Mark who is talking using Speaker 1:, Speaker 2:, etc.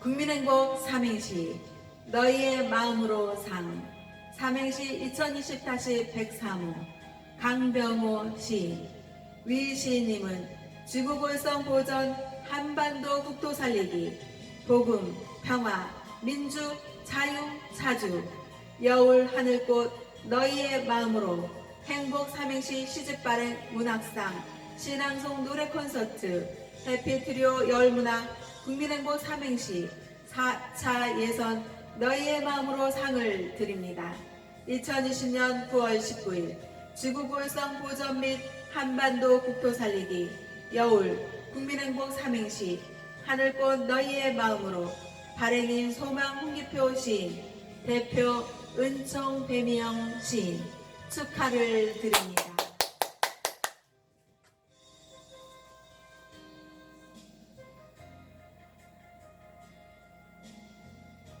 Speaker 1: 국민행복 삼행시 너희의 마음으로 상 삼행시 2020-103호 강병호 시인 위 시인님은 지구골성 보전 한반도 국토 살리기 복음 평화 민주 자유 자주. 여울 하늘꽃 너희의 마음으로 행복 삼행시 시집 발행 문학상 신앙송 노래 콘서트 해피 트리오 열문학 국민행복 삼행시 4차 예선 너희의 마음으로 상을 드립니다. 2020년 9월 19일 지구골성 보전 및 한반도 국토 살리기 여울 국민행복 삼행시 하늘꽃 너희의 마음으로 발행인 소망 홍기표 시인 대표 은총 배미영 시인 축하를 드립니다.